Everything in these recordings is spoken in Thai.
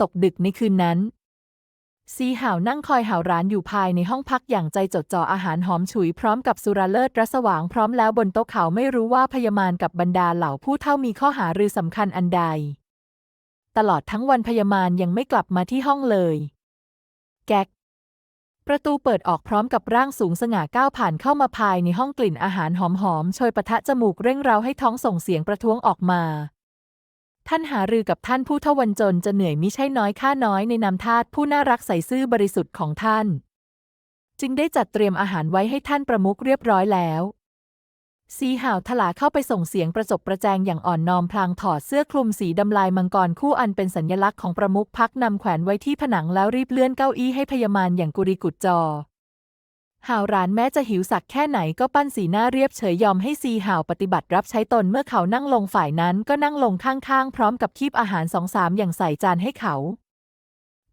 ตกดึกในคืนนั้น ซีหาวนั่งคอยหาวร้านอยู่ภายในห้องพักอย่างใจจดจ่ออาหารหอมฉุยพร้อมกับสุราเลิศรสว่างพร้อมแล้วบนโต๊ะเขาไม่รู้ว่าพยามารกับบรรดาเหล่าผู้เท่ามีข้อหารือสำคัญอันใด ตลอดทั้งวันพยามารยังไม่กลับมาที่ห้องเลย แก๊กประตูเปิดออกพร้อมกับร่างสูงสง่าก้าวผ่านเข้ามาภายในห้องกลิ่นอาหารหอมๆโชยปะทะจมูกเร่งเร้าให้ท้องส่งเสียงประท้วงออกมา ท่านหารือกับท่านผู้ทวันจนจะเหนื่อยมิใช่น้อยค่าน้อยในนามทาสผู้น่ารักใส่ซื่อบริสุทธิ์ของท่าน จึงได้จัดเตรียมอาหารไว้ให้ท่านประมุขเรียบร้อยแล้วสีหาวถลาเข้าไปส่งเสียงประจบประแจงอย่างอ่อนน้อมพลางถอดเสื้อคลุมสีดำลายมังกรคู่อันเป็นสัญลักษณ์ของประมุขพักนำแขวนไว้ที่ผนังแล้วรีบเลื่อนเก้าอี้ให้พยามารอย่างกุริกุจจอ หาวร้านแม้จะหิวสักแค่ไหนก็ปั้นสีหน้าเรียบเฉยยอมให้ซีหาวปฏิบัติรับใช้ตนเมื่อเขานั่งลงฝ่ายนั้นก็นั่งลงข้างๆ พร้อมกับคีบอาหารสองสามอย่างใส่จานให้เขา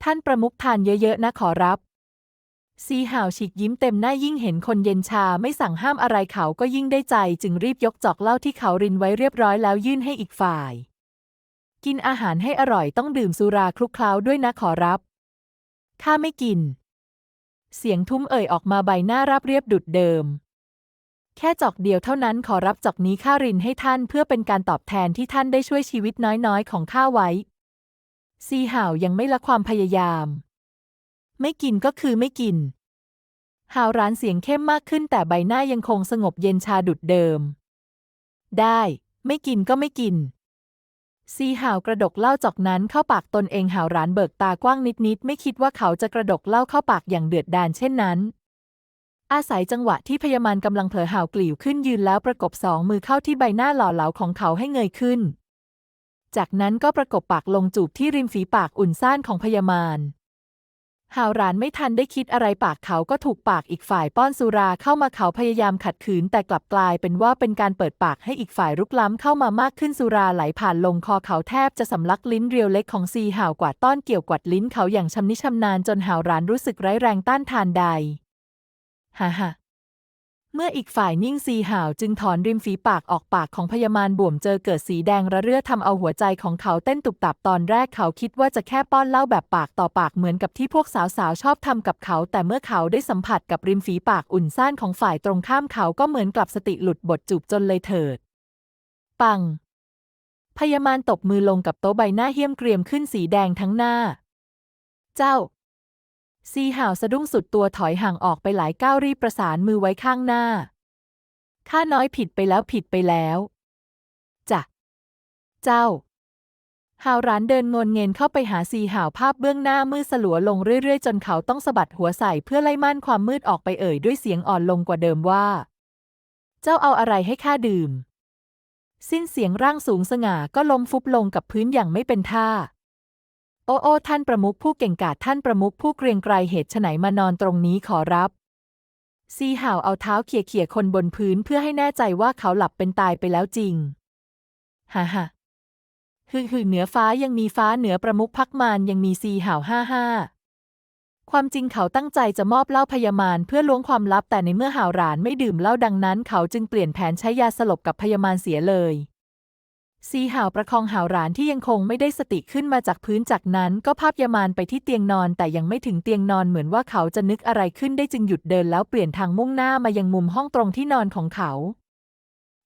ท่านประมุขทานเยอะๆนะขอรับ ซีหาวฉีกยิ้มเต็มหน้ายิ่งเห็นคนเย็นชาไม่สั่งห้ามอะไรเขาก็ยิ่งได้ใจ จึงรีบยกจอกเหล้าที่เขารินไว้เรียบร้อยแล้วยื่นให้อีกฝ่าย กินอาหารให้อร่อยต้องดื่มสุราคลุกเคล้าด้วยนะขอรับข้าไม่กิน เสียงทุ้มเอ่ยออกมาใบหน้าราบเรียบดุดเดิม แค่จอกเดียวเท่านั้นขอรับจอกนี้ข้ารินให้ท่านเพื่อเป็นการตอบแทนที่ท่านได้ช่วยชีวิตน้อยๆ ของข้าไว้ ซีห่าวยังไม่ละความพยายาม ไม่กินก็คือไม่กินหาวร้านเสียงเข้มมากขึ้นแต่ใบหน้ายังคงสงบเย็นชาดุดเดิม ได้ ไม่กินก็ไม่กิน ซีหาวกระดกเหล้าจอกนั้นเข้าปากตนเองหาวร้านเบิกตากว้างนิดๆไม่คิดว่าเขาจะกระดกเหล้าเข้าปากอย่างเดือดดาลเช่นนั้น อาศัยจังหวะที่พยามันกำลังเผลอหาวกลิ่วขึ้นยืนแล้วประกบสองมือเข้าที่ใบหน้าหล่อเหลาของเขาให้เงยขึ้น จากนั้นก็ประกบปากลงจูบที่ริมฝีปากอุ่นซ่านของพยามาน ฮาวรานไม่ทันได้คิดอะไรปากเขาก็ถูกปากอีกฝ่ายป้อนสุราเข้ามาเขาพยายามขัดขืนแต่กลับกลายเป็นว่าเป็นการเปิดปากให้อีกฝ่ายรุกล้ำเข้ามามากขึ้นสุราไหลผ่านลงคอเขาแทบจะสำลักลิ้นเรียวเล็กของซีห่าวกว่าต้อนเกี่ยวกวัดลิ้นเขาอย่างชำนิชำนาญจนฮาวรานรู้สึกไร้แรงต้านทานใด ฮ่าฮ่า เมื่ออีกฝ่ายนิ่งซีห่าวจึงถอนริมฝีปากออกปากของพยามารบ่วมเจอเกิดสีแดงระเรื่อทำเอาหัวใจของเขาเต้นตุบตับตอนแรกเขาคิดว่าจะแค่ป้อนเหล้าแบบปากต่อปากเหมือนกับที่พวกสาวๆชอบทำกับเขา แต่เมื่อเขาได้สัมผัสกับริมฝีปากอุ่นซ่านของฝ่ายตรงข้ามเขาก็เหมือนกลับสติหลุดบทจูบจนเลยเถิด ปัง พยามารตบมือลงกับโต๊ะใบหน้าเหี้ยมเกรียมขึ้นสีแดงทั้งหน้า เจ้า ซีห่าวสะดุ้งสุดตัวถอยห่างออกไปหลายก้าวรีบประสานมือไว้ข้างหน้า ข้าน้อยผิดไปแล้วผิดไปแล้วจ้ะเจ้าหาวร้านเดินงนเงินเข้าไปหาซีห่าวภาพเบื้องหน้ามืดสลัวลงเรื่อยๆ จนเขาต้องสะบัดหัวใส่เพื่อไล่ม่านความมืดออกไปเอ่ยด้วยเสียงอ่อนลงกว่าเดิมว่า เจ้าเอาอะไรให้ข้าดื่ม สิ้นเสียงร่างสูงสง่าก็ล้มฟุบลงกับพื้นอย่างไม่เป็นท่า โอ้โอ้ท่านประมุขผู้เก่งกาจท่านประมุขผู้เกรียงไกรเหตุไฉนมานอนตรงนี้ขอรับ ซีห่าวเอาเท้าเขี่ยเขี่ยคนบนพื้นเพื่อให้แน่ใจว่าเขาหลับเป็นตายไปแล้วจริงฮ่าฮ่าฮือฮือเหนือฟ้ายังมีฟ้าเหนือประมุขพักมานยังมีซีห่าวห้าห้าความจริงเขาตั้งใจจะมอบเหล้าพยามารเพื่อล้วงความลับแต่ในเมื่อหาวหรานไม่ดื่มเหล้าดังนั้น เขาจึงเปลี่ยนแผนใช้ยาสลบกับพยามารเสียเลย ซีห่าวประคองหาวหรานที่ยังคงไม่ได้สติขึ้นมาจากพื้นจากนั้น ก็ภาพยามารไปที่เตียงนอนแต่ยังไม่ถึงเตียงนอนเหมือนว่าเขาจะนึกอะไรขึ้นได้จึงหยุดเดินแล้วเปลี่ยนทางมุ่งหน้ามายังมุมห้องตรงที่นอนของเขา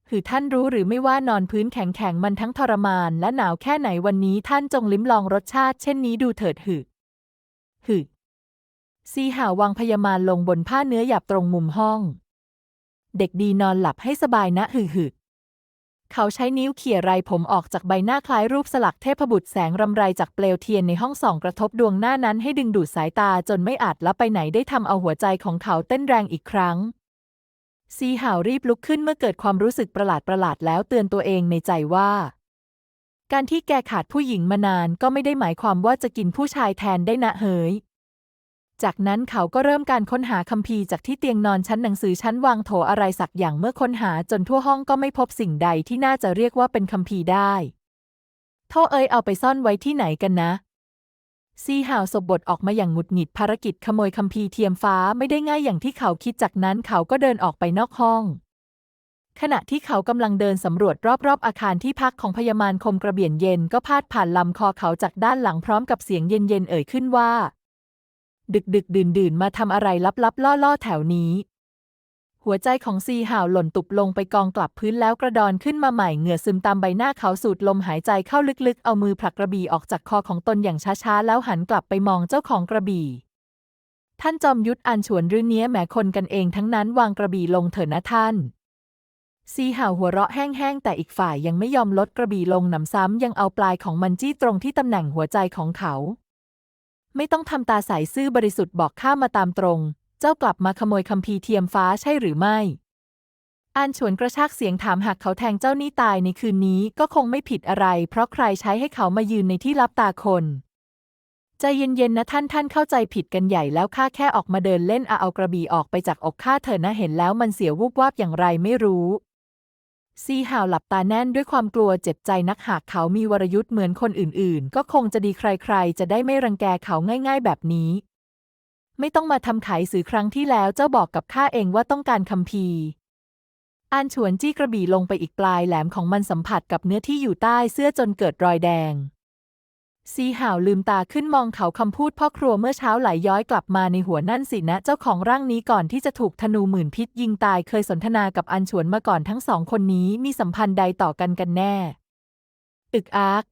คือท่านรู้หรือไม่ว่านอนพื้นแข็งๆมันทั้งทรมาน และหนาวแค่ไหนวันนี้ท่านจงลิ้มลองรสชาติเช่นนี้ดูเถิดหึหึซีห่าววางพยามารลงบนผ้าเนื้อหยาบตรงมุมห้อง เด็กดีนอนหลับให้สบายนะหึหึ เขาใช้นิ้วเขี่ยไรผมออกจากใบหน้าคล้ายรูปสลักเทพบุตรแสงรำไรจากเปลวเทียนในห้องส่องกระทบดวงหน้านั้นให้ดึงดูดสายตาจนไม่อาจละไปไหนได้ทำเอาหัวใจของเขาเต้นแรงอีกครั้ง ซีห่าวรีบลุกขึ้นเมื่อเกิดความรู้สึกประหลาดประหลาดแล้วเตือนตัวเองในใจว่า การที่แกขาดผู้หญิงมานานก็ไม่ได้หมายความว่าจะกินผู้ชายแทนได้นะเฮย จากนั้นเขาก็เริ่มการค้นหาคัมภีร์จากที่เตียงนอนชั้นหนังสือชั้นวางโถอะไรสักอย่างเมื่อค้นหาจนทั่วห้องก็ไม่พบสิ่งใดที่น่าจะเรียกว่าเป็นคัมภีร์ได้โทเอ้ยเอาไปซ่อนไว้ที่ไหนกันนะ ซีห่าวสบบทออกมาอย่างหงุดหงิดภารกิจขโมยคัมภีร์เทียมฟ้าไม่ได้ง่ายอย่างที่เขาคิดจากนั้นเขาก็เดินออกไปนอกห้อง ขณะที่เขากำลังเดินสำรวจรอบๆ อาคารที่พักของพยามารคมกระเบียนเย็นก็พาดผ่านลำคอเขาจากด้านหลังพร้อมกับเสียงเย็นๆเอ่ยขึ้นว่า ดึกดึกดื่นดื่นมาทำอะไรลับๆ ล่อๆ แถวนี้ หัวใจของซีห่าวหล่นตุบลงไปกองกลับพื้นแล้วกระดอนขึ้นมาใหม่เหงื่อซึมตามใบหน้าเขาสูดลมหายใจเข้าลึกๆ เอามือผลักกระบี่ออกจากคอของตนอย่างช้าๆ แล้วหันกลับไปมองเจ้าของกระบี่ ท่านจอมยุทธอันฉวนรือเนี้ยแหมคนกันเองทั้งนั้นวางกระบี่ลงเถอะนะท่านซีห่าวหัวเราะแห้งๆ แต่อีกฝ่ายยังไม่ยอมลดกระบี่ลงหนำซ้ำยังเอาปลายของมันจี้ตรงที่ตำแหน่งหัวใจของเขา ไม่ต้องทำตาใสซื่อบริสุทธิ์บอกข้ามาตามตรง เจ้ากลับมาขโมยคำพีร์เทียมฟ้าใช่หรือไม่ อันฉวนกระชากเสียงถามหากเขาแทงเจ้านี่ตายในคืนนี้ก็คงไม่ผิดอะไร เพราะใครใช้ให้เขามายืนในที่ลับตาคนใจเย็นๆนะท่านท่านเข้าใจผิดกันใหญ่แล้วข้าแค่ออกมาเดินเล่นอาเอากระบี่ออกไปจากอกข้าเถอนะเห็นแล้วมันเสียวูบวาบอย่างไรไม่รู้ ซีห่าวหลับตาแน่นด้วยความกลัวเจ็บใจนักหากเขามีวรยุทธ์เหมือนคนอื่นๆ ก็คงจะดีใครๆ จะได้ไม่รังแกเขาง่ายๆ แบบนี้ ไม่ต้องมาทำไขสื่อครั้งที่แล้วเจ้าบอกกับข้าเองว่าต้องการคำพีอันฉวนจี้กระบี่ลงไปอีกปลายแหลมของมันสัมผัสกับเนื้อที่อยู่ใต้เสื้อจนเกิดรอยแดง ซีห่าวลืมตาขึ้นมองเขาคำพูดพ่อครัวเมื่อเช้าไหลย้อยกลับมาในหัวนั่นสินะ เจ้าของร่างนี้ก่อนที่จะถูกธนูหมื่นพิษยิงตายเคยสนทนากับอันฉวนมาก่อนทั้งสองคนนี้มีสัมพันธ์ใดต่อกันกันแน่ อึกอัก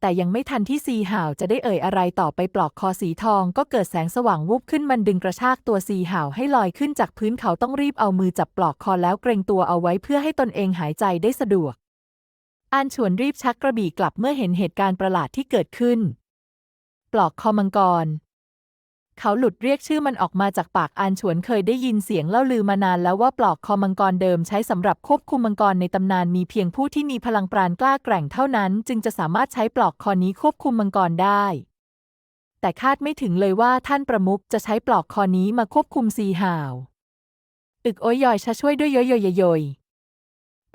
แต่ยังไม่ทันที่ซีห่าวจะได้เอ่ยอะไรต่อไปปลอกคอสีทอง ก็เกิดแสงสว่างวูบขึ้นมันดึงกระชากตัวซีห่าวให้ลอยขึ้นจากพื้นเขาต้องรีบเอามือจับปลอกคอแล้วเกรงตัวเอาไว้เพื่อให้ตนเองหายใจได้สะดวก อันฉวนรีบชักกระบี่กลับเมื่อเห็นเหตุการณ์ประหลาดที่เกิดขึ้น ปลอกคอมังกร เขาหลุดเรียกชื่อมันออกมาจากปากอันฉวนเคยได้ยินเสียงเล่าลือมานานแล้วว่าปลอกคอมังกรเดิมใช้สำหรับควบคุมมังกรในตำนานมีเพียงผู้ที่มีพลังปราณกล้าแกร่งเท่านั้น จึงจะสามารถใช้ปลอกคอนี้ควบคุมมังกรได้ แต่คาดไม่ถึงเลยว่าท่านประมุขจะใช้ปลอกคอนี้มาควบคุมซีห่าว อึกโอยยอยชะช่วยด้วยยอยยยย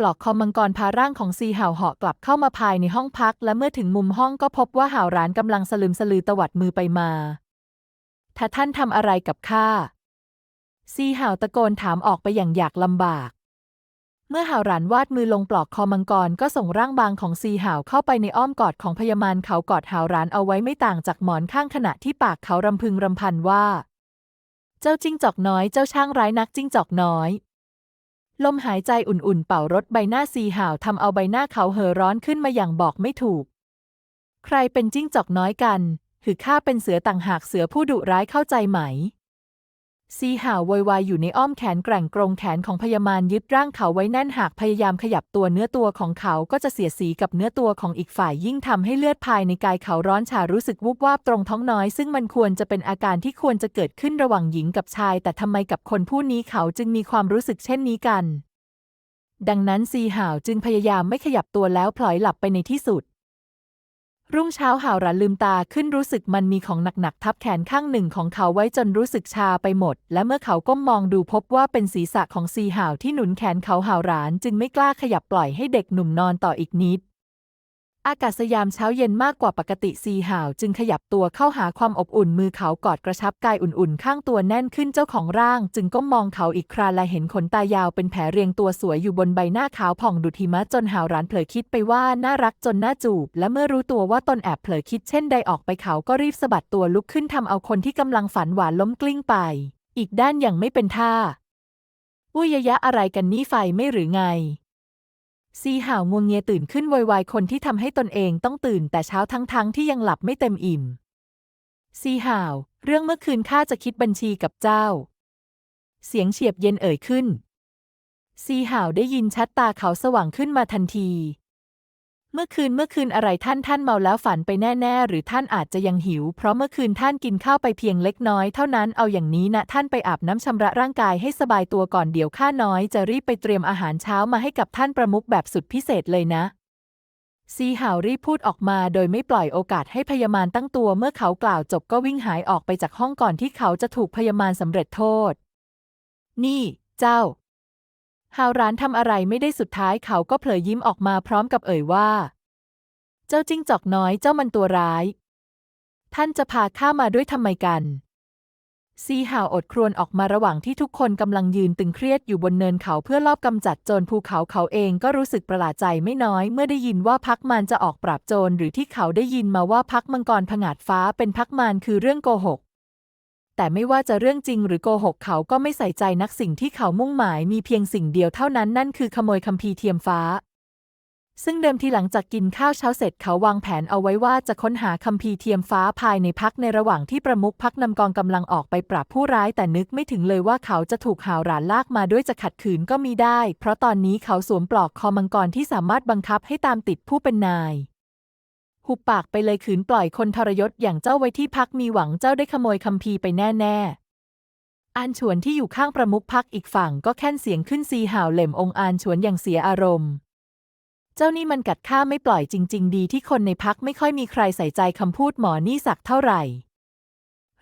ปลอกคอมังกรพาร่างของซีเห่าเหาะกลับเข้ามาภายในห้องพัก และเมื่อถึงมุมห้องก็พบว่าเห่าร้านกำลังสลืมสลือตวัดมือไปมา ถ้าท่านทำอะไรกับข้า ซีเห่าตะโกนถามออกไปอย่างอยากลำบาก เมื่อเห่าวหรานวาดมือลงปลอกคอมังกรก็ส่งร่างบางของซีเห่าเข้าไปในอ้อมกอดของพยามารเขากอดเห่าวหรานเอาไว้ไม่ต่างจากหมอนข้างขณะที่ปากเขารำพึงรำพันว่า เจ้าจิ้งจอกน้อยเจ้าช่างร้ายนักจิ้งจอกน้อย ลมหายใจอุ่นๆ เป่ารถใบหน้าซีห่าวทำเอาใบหน้าเขาเห่อร้อนขึ้นมาอย่างบอกไม่ถูก ใครเป็นจิ้งจอกน้อยกันคือข้าเป็นเสือต่างหากเสือผู้ดุร้ายเข้าใจไหม ซีห่าววยวายอยู่ในอ้อมแขนแกร่งกรงแขนของพยามารยึดร่างเขาไว้แน่นหากพยายามขยับตัวเนื้อตัวของเขาก็จะเสียสีกับเนื้อตัวของอีกฝ่ายยิ่งทำให้เลือดภายในกายเขาร้อนชารู้สึกวุบวาบตรงท้องน้อย ซึ่งมันควรจะเป็นอาการที่ควรจะเกิดขึ้นระหว่างหญิงกับชาย แต่ทำไมกับคนผู้นี้เขาจึงมีความรู้สึกเช่นนี้กัน ดังนั้นซีห่าวจึงพยายามไม่ขยับตัวแล้วพลอยหลับไปในที่สุด รุ่งเช้าหาวหรันลืมตาขึ้นรู้สึกมันมีของหนักๆทับแขนข้างหนึ่งของเขาไว้จนรู้สึกชาไปหมด และเมื่อเขาก้มมองดูพบว่าเป็นศีรษะของซีหาวที่หนุนแขนเขาหาวหรานจึงไม่กล้าขยับปล่อยให้เด็กหนุ่มนอนต่ออีกนิด อากาศยามเช้าเย็นมากกว่าปกติซีห่าว จึงขยับตัวเข้าหาความอบอุ่นมือเขากอดกระชับกายอุ่นๆ ข้างตัวแน่นขึ้นเจ้าของร่าง จึงก้มมองเขาอีกคราและเห็นขนตายาวเป็นแผลเรียงตัวสวยอยู่บนใบหน้าขาวผ่องดุจหิมะจนห่าวร้านเผลอคิดไปว่าน่ารักจนน่าจูบ และเมื่อรู้ตัวว่าตนแอบเผลอคิดเช่นใดออกไปเขาก็รีบสะบัดตัวลุกขึ้นทำเอาคนที่กำลังฝันหวานล้มกลิ้งไป อีกด้านอย่างไม่เป็นท่าอุ้ยยะอะไรกันนี่ไฟไม่หรือไง ซีห่าวงวงเงียตื่นขึ้นวอยวายคนที่ทำให้ตนเองต้องตื่นแต่เช้าทั้งๆทที่ยังหลับไม่เต็มอิ่ม ซีห่าว เรื่องเมื่อคืนข้าจะคิดบัญชีกับเจ้า เสียงเฉียบเย็นเอ่ยขึ้น ซีห่าวได้ยินชัดตาเขาสว่างขึ้นมาทันที เมื่อคืนเมื่อคืนอะไรท่านท่านเมาแล้วฝันไปแน่ ๆ หรือท่านอาจจะยังหิว เพราะเมื่อคืนท่านกินข้าวไปเพียงเล็กน้อยเท่านั้นเอาอย่างนี้นะท่านไปอาบน้ำชำระร่างกายให้สบายตัวก่อนเดี๋ยวข้าน้อยจะรีบไปเตรียมอาหารเช้ามาให้กับท่านประมุขแบบสุดพิเศษเลยนะซีห่าวรีบพูดออกมาโดยไม่ปล่อยโอกาสให้พยามารตั้งตัวเมื่อเขากล่าวจบก็วิ่งหายออกไปจากห้องก่อนที่เขาจะถูกพยามารสำเร็จโทษ นี่ เจ้า ฮาวร้านทำอะไรไม่ได้สุดท้ายเขาก็เผลอยิ้มออกมาพร้อมกับเอ่ยว่า เจ้าจิ้งจอกน้อยเจ้ามันตัวร้าย ท่านจะพาข้ามาด้วยทำไมกัน ซีห่าวอดครวญออกมาระหว่างที่ทุกคนกำลังยืนตึงเครียดอยู่บนเนินเขาเพื่อลอบกำจัดโจรภูเขาเขาเองก็รู้สึกประหลาดใจไม่น้อย เมื่อได้ยินว่าพักมารจะออกปราบโจรหรือที่เขาได้ยินมาว่าพักมังกรผงาดฟ้าเป็นพักมารคือเรื่องโกหก แต่ไม่ว่าจะเรื่องจริงหรือโกหกเขาก็ไม่ใส่ใจนักสิ่งที่เขามุ่งหมายมีเพียงสิ่งเดียวเท่านั้นนั่นคือขโมยคัมภีร์เทียมฟ้า ซึ่งเดิมทีหลังจากกินข้าวเช้าเสร็จเขาวางแผนเอาไว้ว่าจะค้นหาคัมภีร์เทียมฟ้าภายในพักในระหว่างที่ประมุขพักนำกองกำลังออกไปปราบผู้ร้าย แต่นึกไม่ถึงเลยว่าเขาจะถูกหาวหลานลากมาด้วยจะขัดขืนก็มีได้ เพราะตอนนี้เขาสวมปลอกคอมังกรที่สามารถบังคับให้ตามติดผู้เป็นนาย หุบปากไปเลยขืนปล่อยคนทรยศอย่างเจ้าไว้ที่พักมีหวังเจ้าได้ขโมยคัมภีร์ไปแน่ๆอานฉวนที่อยู่ข้างประมุขพักอีกฝั่งก็แค่นเสียงขึ้นซีห่าวเหล่มองอานฉวนอย่างเสียอารมณ์ เจ้านี่มันกัดข้าไม่ปล่อยจริง ๆ ดีที่คนในพักไม่ค่อยมีใครใส่ใจคำพูดหมอนี่สักเท่าไหร่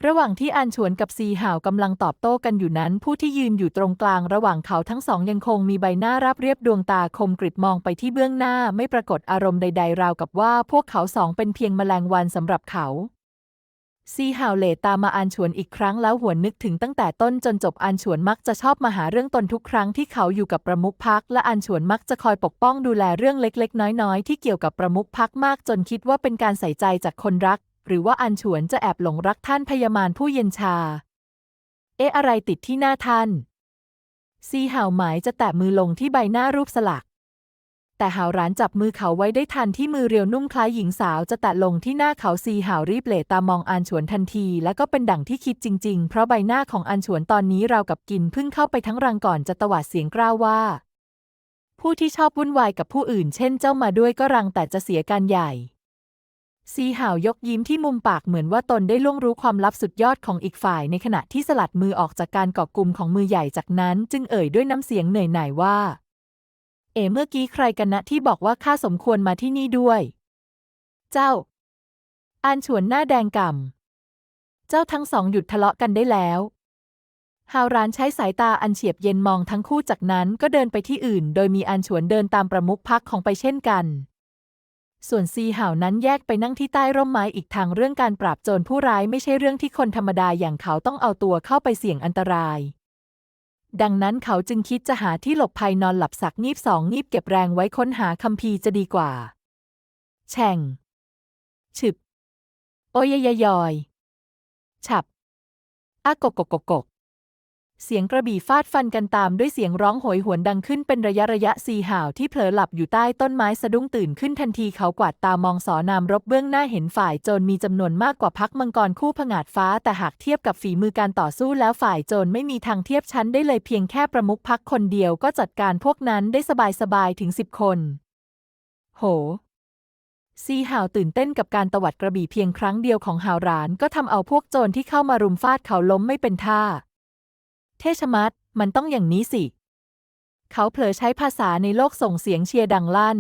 ระหว่างที่อานฉวนกับซีห่าวกำลังตอบโต้กันอยู่นั้น ผู้ที่ยืนอยู่ตรงกลางระหว่างเขาทั้งสองยังคงมีใบหน้าราบเรียบดวงตาคมกริบมองไปที่เบื้องหน้าไม่ปรากฏอารมณ์ใด ๆ ราวกับว่าพวกเขาสองเป็นเพียงแมลงวันสำหรับเขา ซีฮาวเหลตามมาอานฉวนอีกครั้งแล้วหวนนึกถึงตั้งแต่ต้นจนจบอานฉวนมักจะชอบมาหาเรื่องตนทุกครั้งที่เขาอยู่กับประมุขพักและอานฉวนมักจะคอยปกป้องดูแลเรื่องเล็กๆ น้อยๆ ที่เกี่ยวกับประมุขพักมากจนคิดว่าเป็นการใส่ใจจากคนรัก หรือว่าอานฉวนจะแอบหลงรักท่านพยามารผู้เย็นชา เอ๊ะอะไรติดที่หน้าท่าน ซีห่าวหมายจะแตะมือลงที่ใบหน้ารูปสลัก แต่หาวร้านจับมือเขาไว้ได้ทันที่มือเรียวนุ่มคล้ายหญิงสาวจะแตะลงที่หน้าเขาซีหาวรีบเหลตามองอานฉวนทันที และก็เป็นดั่งที่คิดจริง ๆ เพราะใบหน้าของอานฉวนตอนนี้ราวกับกินพึ่งเข้าไปทั้งรังก่อนจะตวาดเสียงกล้าวว่าผู้ที่ชอบวุ่นวายกับผู้อื่นเช่นเจ้ามาด้วยก็รังแต่จะเสียการใหญ่ ซีหาวยกยิ้มที่มุมปากเหมือนว่าตนได้ล่วงรู้ความลับสุดยอดของอีกฝ่าย ในขณะที่สลัดมือออกจากการเกาะกลุ่มของมือใหญ่จากนั้น จึงเอ่ยด้วยน้ำเสียงเหนื่อยหน่ายว่า เอ๋เมื่อกี้ใครกันนะที่บอกว่าข้าสมควรมาที่นี่ด้วย เจ้า อานฉวนหน้าแดงก่ำเจ้าทั้งสองหยุดทะเลาะกันได้แล้วฮาวรานใช้สายตาอันเฉียบเย็นมองทั้งคู่จากนั้นก็เดินไปที่อื่น โดยมีอันฉวนเดินตามประมุขพักของไปเช่นกัน ส่วนซีห่าวนั้นแยกไปนั่งที่ใต้ร่มไม้อีกทางเรื่องการปราบโจรผู้ร้ายไม่ใช่เรื่องที่คนธรรมดาอย่างเขาต้องเอาตัวเข้าไปเสี่ยงอันตราย ดังนั้นเขาจึงคิดจะหาที่หลบภัยนอนหลับสักงีบสองงีบเก็บแรงไว้ค้นหาคัมภีร์จะดีกว่าแช่งฉึบ โอยยยอย ฉับอากกกกกก เสียงกระบี่ฟาดฟันกันตามด้วยเสียงร้องโหยหวนดังขึ้นเป็นระยะระยะซีห่าวที่เผลอหลับอยู่ใต้ต้นไม้สะดุ้งตื่นขึ้นทันทีเขากวาดตามองสอนามรบเบื้องหน้าเห็นฝ่ายโจรมีจำนวนมากกว่าพักมังกรคู่ผงาดฟ้า แต่หากเทียบกับฝีมือการต่อสู้แล้วฝ่ายโจรไม่มีทางเทียบชั้นได้เลยเพียงแค่ประมุขพักคนเดียวก็จัดการพวกนั้นได้สบายๆถึงสิบคน โหซีหาวตื่นเต้นกับการตวัดกระบี่เพียงครั้งเดียวของหาวรานก็ทำเอาพวกโจรที่เข้ามารุมฟาดเขาล้มไม่เป็นท่า เทชมัด มันต้องอย่างนี้สิ เขาเผลอใช้ภาษาในโลกส่งเสียงเชียร์ดังลั่น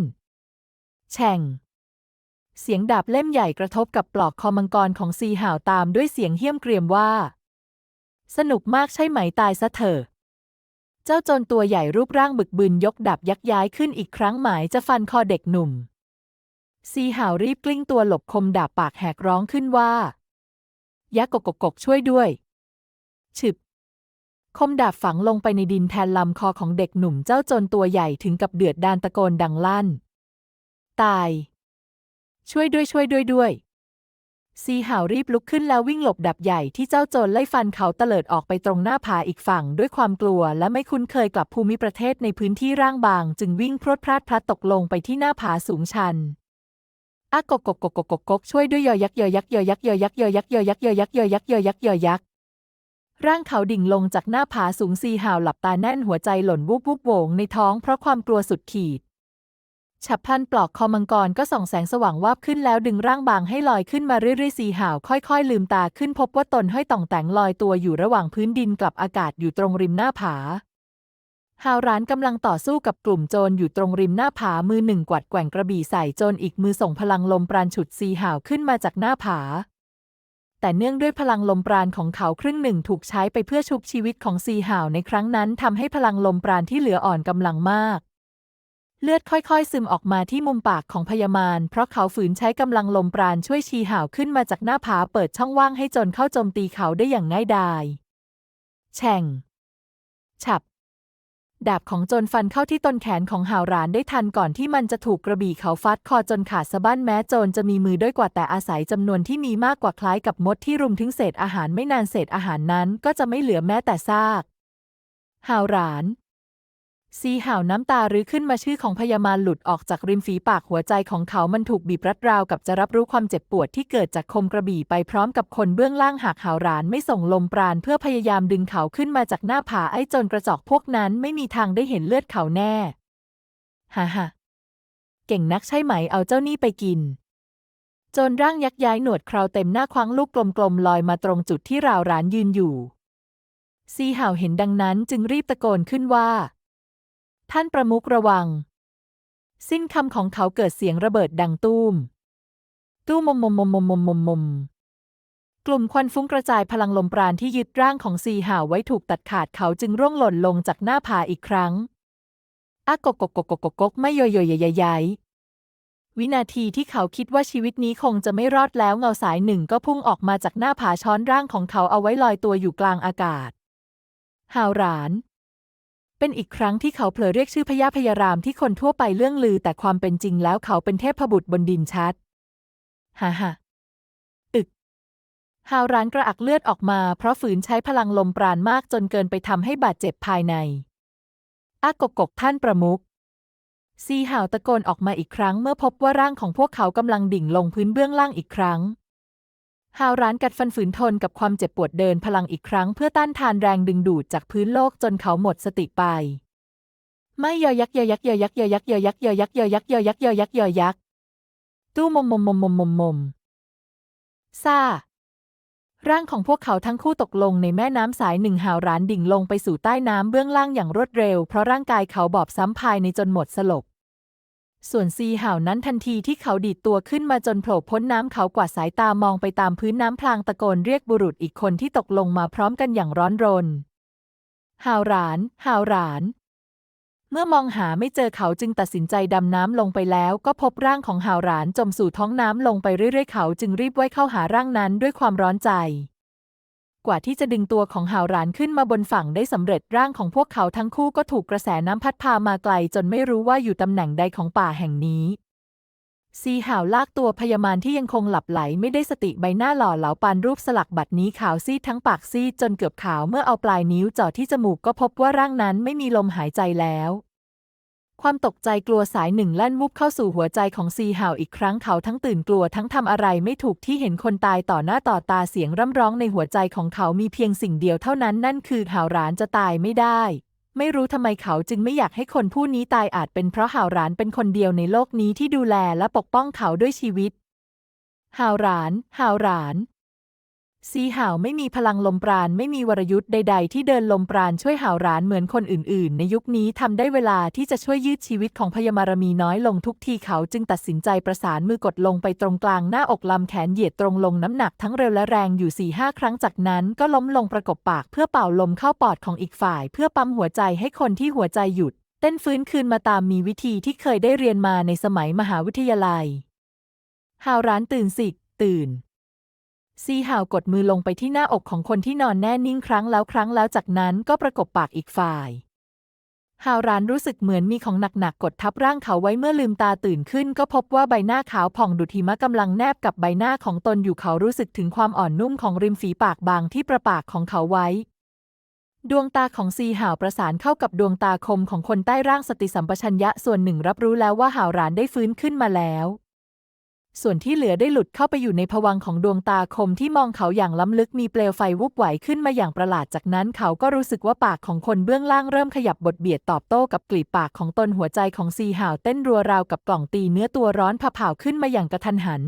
แช่ง เสียงดาบเล่มใหญ่กระทบกับปลอกคอมังกรของซีห่าวตามด้วยเสียงเหี้ยมเกรียมว่า สนุกมากใช่ไหมตายซะเถอะ เจ้าจรตัวใหญ่รูปร่างบึกบึนยกดาบยักย้ายขึ้นอีกครั้งหมายจะฟันคอเด็กหนุ่ม ซีห่าวรีบกลิ้งตัวหลบคมดาบปากแหกร้องขึ้นว่ายักษ์กกกกช่วยด้วยฉึบ คมดาบฝังลงไปในดินแทนลำคอของเด็กหนุ่มเจ้าโจรตัวใหญ่ถึงกับเดือดดานตะโกนดังลั่น ตาย ช่วยด้วยช่วยด้วยด้วยซีห่าวรีบลุกขึ้นแล้ววิ่งหลบดับใหญ่ที่เจ้าโจรไล่ฟันเขาเตลิดออกไปตรงหน้าผาอีกฝั่งด้วยความกลัวและไม่คุ้นเคยกับภูมิประเทศในพื้นที่ร่างบาง จึงวิ่งพรวดพลาดพลัดตกลงไปที่หน้าผาสูงชันอากกกกกกกกช่วยด้วยยอยักยอยักยอยักยอยักยอยักยอยักยอยักยอยักยอยักยอยัก ร่างเขาดิ่งลงจากหน้าผาสูงซีห่าวหลับตาแน่นหัวใจหล่นวูบวูบโหวงในท้องเพราะความกลัวสุดขีด ฉับพลันปลอกคอมังกรก็ส่องแสงสว่างวาบขึ้นแล้วดึงร่างบางให้ลอยขึ้นมาเรื่อยๆซีห่าวค่อยๆ ลืมตาขึ้นพบว่าตนห้อยต่องแต่งลอยตัวอยู่ระหว่างพื้นดินกับอากาศอยู่ตรงริมหน้าผาฮาวรานกำลังต่อสู้กับกลุ่มโจรอยู่ตรงริมหน้าผามือหนึ่งกวัดแกว่งกระบี่ใส่โจรอีกมือส่งพลังลมปราณฉุดซีห่าวขึ้นมาจากหน้าผา แต่เนื่องด้วยพลังลมปราณของเขาครึ่งหนึ่งถูกใช้ไปเพื่อชุบชีวิตของซีห่าวในครั้งนั้นทำให้พลังลมปราณที่เหลืออ่อนกำลังมาก เลือดค่อยๆ ซึมออกมาที่มุมปากของพยามารเพราะเขาฝืนใช้กำลังลมปราณช่วยชีห่าวขึ้นมาจากหน้าผาเปิดช่องว่างให้จนเข้าโจมตีเขาได้อย่างง่ายดาย แฉ่ง ฉับ ดาบของโจนฟันเข้าที่ต้นแขนของหาวรานได้ทันก่อนที่มันจะถูกกระบี่เขาฟัดคอจนขาดสะบั้นแม้โจรจะมีมือด้วยกว่าแต่อาศัยจำนวนที่มีมากกว่าคล้ายกับมดที่รุมถึงเศษอาหารไม่นานเศษอาหารนั้นก็จะไม่เหลือแม้แต่ซากหาวราน ซีห่าวน้ำตารื้อขึ้นมาชื่อของพยามาหลุดออกจากริมฝีปากหัวใจของเขามันถูกบีบรัดราวกับจะรับรู้ความเจ็บปวดที่เกิดจากคมกระบี่ไปพร้อมกับคนเบื้องล่างหากหาวรานไม่ส่งลมปราณเพื่อพยายามดึงเขาขึ้นมาจากหน้าผาไอ้จนกระจอกพวกนั้นไม่มีทางได้เห็นเลือดเขาแน่ฮ่าฮ่าเก่งนักใช่ไหมเอาเจ้านี่ไปกินจนร่างยักย้ายหนวดคราวเต็มหน้าคว้างลูกกลมๆลอยมาตรงจุดที่ราวร้านยืนอยู่ซีห่าวเห็นดังนั้นจึงรีบตะโกนขึ้นว่า ท่านประมุขระวัง สิ้นคำของเขาเกิดเสียงระเบิดดังตุ้มตู้มมมมมมมมมมมกลุ่มควันฟุ้งกระจายพลังลมปราณที่ยึดร่างของซีห่าวไว้ถูกตัดขาดเขาจึงร่วงหล่นลงจากหน้าผาอีกครั้งอากกกกกกกกไม่ย่อยย่อยยายวินาทีที่เขาคิดว่าชีวิตนี้คงจะไม่รอดแล้วเงาสายหนึ่งก็พุ่งออกมาจากหน้าผาช้อนร่างของเขาเอาไว้ลอยตัวอยู่กลางอากาศฮาวราน เป็นอีกครั้งที่เขาเผลอเรียกชื่อพญาพยารามที่คนทั่วไปเรื่องลือ แต่ความเป็นจริงแล้วเขาเป็นเทพบุตรบนดินชัดฮ่าฮ่าอึก ฮาวรานกระอักเลือดออกมาเพราะฝืนใช้พลังลมปราณมากจนเกินไปทำให้บาดเจ็บภายใน อากกกท่านประมุขซีห่าวตะโกนออกมาอีกครั้งเมื่อพบว่าร่างของพวกเขากำลังดิ่งลงพื้นเบื้องล่างอีกครั้ง ฮาวร้านกัดฟันฝืนทนกับความเจ็บปวดเดินพลังอีกครั้งเพื่อต้านทานแรงดึงดูดจากพื้นโลกจนเขาหมดสติไป ไม่ยอยักยอยักยอยักยอยักยอยักยอยักยอยักยอยักยอยักยอยักตู้มมมมมมมมมซาร่างของพวกเขาทั้งคู่ตกลงในแม่น้ำสายหนึ่งหาวร้านดิ่งลงไปสู่ใต้น้ำเบื้องล่างอย่างรวดเร็ว เพราะร่างกายเขาบอบซ้ำภายในจนหมดสลบ ส่วนซีห่าวนั้นทันทีที่เขาดีดตัวขึ้นมาจนโผล่พ้นน้ำเขากวาดสายตามองไปตามพื้นน้ำพลางตะโกนเรียกบุรุษอีกคนที่ตกลงมาพร้อมกันอย่างร้อนรนหาวรานหาวรานเมื่อมองหาไม่เจอเขาจึงตัดสินใจดำน้ำลงไปแล้ว ก็พบร่างของหาวรานจมสู่ท้องน้ำลงไปเรื่อยๆ เขาจึงรีบว่ายเข้าหาร่างนั้นด้วยความร้อนใจ กว่าที่จะดึงตัวของหาวรานขึ้นมาบนฝั่งได้สำเร็จร่างของพวกเขาทั้งคู่ก็ถูกกระแสน้ำพัดพามาไกลจนไม่รู้ว่าอยู่ตำแหน่งใดของป่าแห่งนี้ซีหาวลากตัวพยามารที่ยังคงหลับไหลไม่ได้สติใบหน้าหล่อเหลาปานรูปสลักบัดนี้ขาวซีดทั้งปากซีดจนเกือบขาวเมื่อเอาปลายนิ้วจ่อที่จมูกก็พบว่าร่างนั้นไม่มีลมหายใจแล้ว ความตกใจกลัวสายหนึ่งแล่นวุบเข้าสู่หัวใจของซีห่าวอีกครั้งเขาทั้งตื่นกลัวทั้งทำอะไรไม่ถูกที่เห็นคนตายต่อหน้าต่อตาเสียงร่ำร้องในหัวใจของเขามีเพียงสิ่งเดียวเท่านั้นนั่นคือห่าวรานจะตายไม่ได้ ไม่รู้ทำไมเขาจึงไม่อยากให้คนผู้นี้ตายอาจเป็นเพราะห่าวรานเป็นคนเดียวในโลกนี้ที่ดูแลและปกป้องเขาด้วยชีวิตห่าวรานห่าวราน ซีห่าวไม่มีพลังลมปราณไม่มีวรยุทธ์ใด ๆ ที่เดินลมปราณช่วยห่าวรานเหมือนคนอื่น ๆ ในยุคนี้ทำได้เวลาที่จะช่วยยืดชีวิตของพยมารมีน้อยลงทุกทีเขาจึงตัดสินใจประสานมือกดลงไปตรงกลางหน้าอกลำแขนเหยียดตรงลงน้ำหนักทั้งเร็วและแรงอยู่สี่ห้าครั้งจากนั้นก็ล้มลงประกบปากเพื่อเป่าลมเข้าปอดของอีกฝ่าย เพื่อปั๊มหัวใจให้คนที่หัวใจหยุด เต้นฟื้นคืนมาตามมีวิธีที่เคยได้เรียนมาในสมัยมหาวิทยาลัยฮาวรานตื่นสิตื่น ซีห่าวกดมือลงไปที่หน้าอกของคนที่นอนแน่นิ่งครั้งแล้วครั้งแล้วจากนั้นก็ประกบปากอีกฝ่ายฮาวรานรู้สึกเหมือนมีของหนักๆกดทับร่างเขาไว้เมื่อลืมตาตื่นขึ้น ก็พบว่าใบหน้าขาวผ่องดุจหิมะกำลังแนบกับใบหน้าของตนอยู่เขารู้สึกถึงความอ่อนนุ่มของริมฝีปากบางที่ประปากของเขาไว้ ดวงตาของซีห่าวประสานเข้ากับดวงตาคมของคนใต้ร่างสติสัมปชัญญะส่วนหนึ่งรับรู้แล้วว่าห่าวรานได้ฟื้นขึ้นมาแล้ว ส่วนที่เหลือได้หลุดเข้าไปอยู่ในผวังของดวงตาคมที่มองเขาอย่างล้ำลึกมีเปลวไฟวุบไหวขึ้นมาอย่างประหลาดจากนั้นเขาก็รู้สึกว่าปากของคนเบื้องล่างเริ่มขยับบดเบียดตอบโต้กับกลีบปากของตนหัวใจของซีห่าวเต้นรัวราวกับกล่องตีเนื้อตัวร้อนผะเผาขึ้นมาอย่างกระทันหัน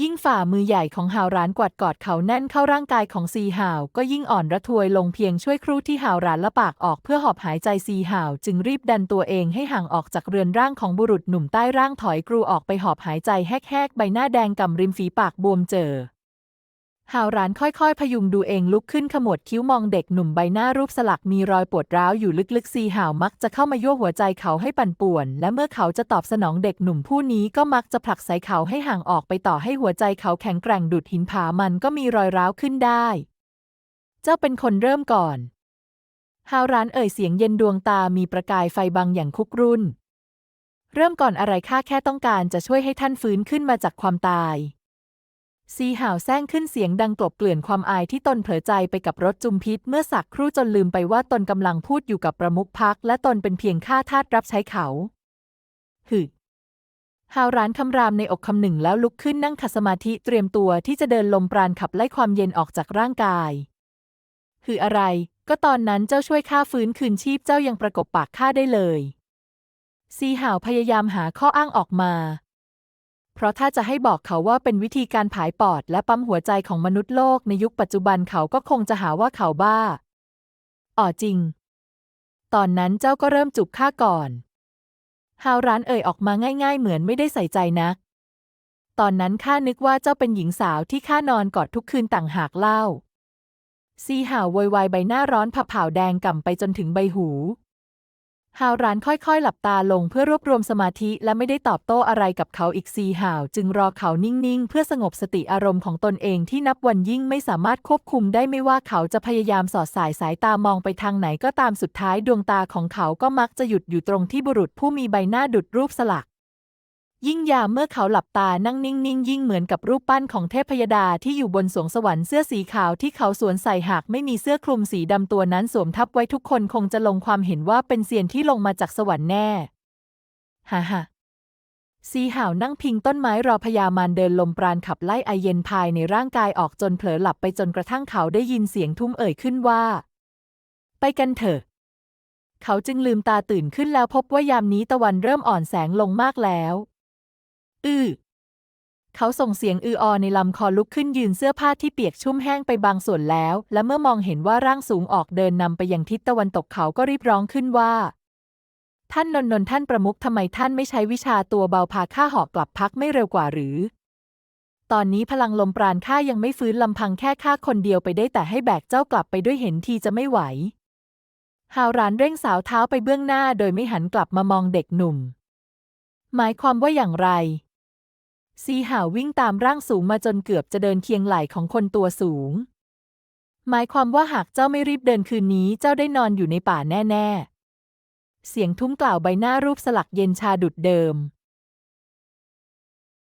ยิ่งฝ่ามือใหญ่ของหาวรานกวาดกอดเขาแน่นเข้าร่างกายของซีหาว ก็ยิ่งอ่อนระทวยลงเพียงช่วยครู่ที่หาวรานละปากออกเพื่อหอบหายใจซีหาว จึงรีบดันตัวเองให้ห่างออกจากเรือนร่างของบุรุษหนุ่มใต้ร่างถอยกรูออกไปหอบหายใจแหกๆใบหน้าแดงกำริมฝีปากบวมเจอ ฮาวรานค่อยๆ พยุงดูเองลุกขึ้นขมวดคิ้วมองเด็กหนุ่มใบหน้ารูปสลักมีรอยปวดร้าวอยู่ลึกๆซีหาวมักจะเข้ามายั่วหัวใจเขาให้ปั่นป่วน และเมื่อเขาจะตอบสนองเด็กหนุ่มผู้นี้ก็มักจะผลักไสเขาให้ห่างออกไปต่อให้หัวใจเขาแข็งแกร่งดุดหินผามันก็มีรอยร้าวขึ้นได้ เจ้าเป็นคนเริ่มก่อนฮาวรานเอ่ยเสียงเย็นดวงตามีประกายไฟบางอย่างคุกรุ่น เริ่มก่อนอะไรข้าแค่ต้องการจะช่วยให้ท่านฟื้นขึ้นมาจากความตาย ซีห่าวแซงขึ้นเสียงดังกลบเกลื่อนความอายที่ตนเผลอใจไปกับรถจุมพิษเมื่อสักครู่จนลืมไปว่าตนกำลังพูดอยู่กับประมุขพักและตนเป็นเพียงข้าทาสรับใช้เขา หึฮาวรานคำรามในอกคำหนึ่งแล้วลุกขึ้นนั่งขัดสมาธิเตรียมตัวที่จะเดินลมปราณขับไล่ความเย็นออกจากร่างกาย คืออะไร ก็ตอนนั้นเจ้าช่วยข้าฟื้นคืนชีพเจ้ายังประกบปากข้าได้เลย ซีห่าวพยายามหาข้ออ้างออกมา เพราะถ้าจะให้บอกเขาว่าเป็นวิธีการผายปอดและปั๊มหัวใจของมนุษย์โลกในยุคปัจจุบันเขาก็คงจะหาว่าเขาบ้า อ๋อจริง ตอนนั้นเจ้าก็เริ่มจุบข้าก่อน ฮาวร้านเอ่ยออกมาง่าย ๆ เหมือนไม่ได้ใส่ใจนัก ตอนนั้นข้านึกว่าเจ้าเป็นหญิงสาวที่ข้านอนกอดทุกคืนต่างหากเล่าซีห่าวโวยวายใบหน้าร้อนผับเผาแดงก่ำไปจนถึงใบหู ฮาวรานค่อยๆ หลับตาลงเพื่อรวบรวมสมาธิและไม่ได้ตอบโต้อะไรกับเขาอีกซีฮาว จึงรอเขานิ่งๆ เพื่อสงบสติอารมณ์ของตนเองที่นับวันยิ่งไม่สามารถควบคุมได้ไม่ว่าเขาจะพยายามสอดสายสายตามองไปทางไหนก็ตามสุดท้ายดวงตาของเขาก็มักจะหยุดอยู่ตรงที่บุรุษผู้มีใบหน้าดุดรูปสลัก ยิ่งยามเมื่อเขาหลับตานั่งนิ่งๆ ยิ่งเหมือนกับรูปปั้นของเทพยดาที่อยู่บนสวงสวรรค์เสื้อสีขาวที่เขาสวมใส่หากไม่มีเสื้อคลุมสีดำตัวนั้นสวมทับไว้ทุกคนคงจะลงความเห็นว่าเป็นเซียนที่ลงมาจากสวรรค์แน่ฮ่าฮ่าซีห่าวนั่งพิงต้นไม้รอพญามารเดินลมปราณขับไล่ไอเย็นภายในร่างกายออกจนเผลอหลับไปจนกระทั่งเขาได้ยินเสียงทุ่มเอ่ยขึ้นว่า ไปกันเถอะ เขาจึงลืมตาตื่นขึ้นแล้วพบว่ายามนี้ตะวันเริ่มอ่อนแสงลงมากแล้ว อือเขาส่งเสียงอืออในลำคอลุกขึ้นยืนเสื้อผ้าที่เปียกชุ่มแห้งไปบางส่วนแล้ว และเมื่อมองเห็นว่าร่างสูงออกเดินนำไปยังทิศตะวันตกเขาก็รีบร้องขึ้นว่า ท่านนนนนท่านประมุขทำไมท่านไม่ใช้วิชาตัวเบาพาข้าหอกกลับพักไม่เร็วกว่าหรือ ตอนนี้พลังลมปราณข้ายังไม่ฟื้นลำพังแค่ข้าคนเดียวไปได้แต่ให้แบกเจ้ากลับไปด้วยเห็นทีจะไม่ไหวฮาวรานเร่งสาวเท้าไปเบื้องหน้าโดยไม่หันกลับมามองเด็กหนุ่ม หมายความว่าอย่างไร ซีห่าววิ่งตามร่างสูงมาจนเกือบจะเดินเคียงไหล่ของคนตัวสูง หมายความว่าหากเจ้าไม่รีบเดินคืนนี้เจ้าได้นอนอยู่ในป่าแน่ ๆ เสียงทุ้มกล่าวใบหน้ารูปสลักเย็นชาดุดเดิม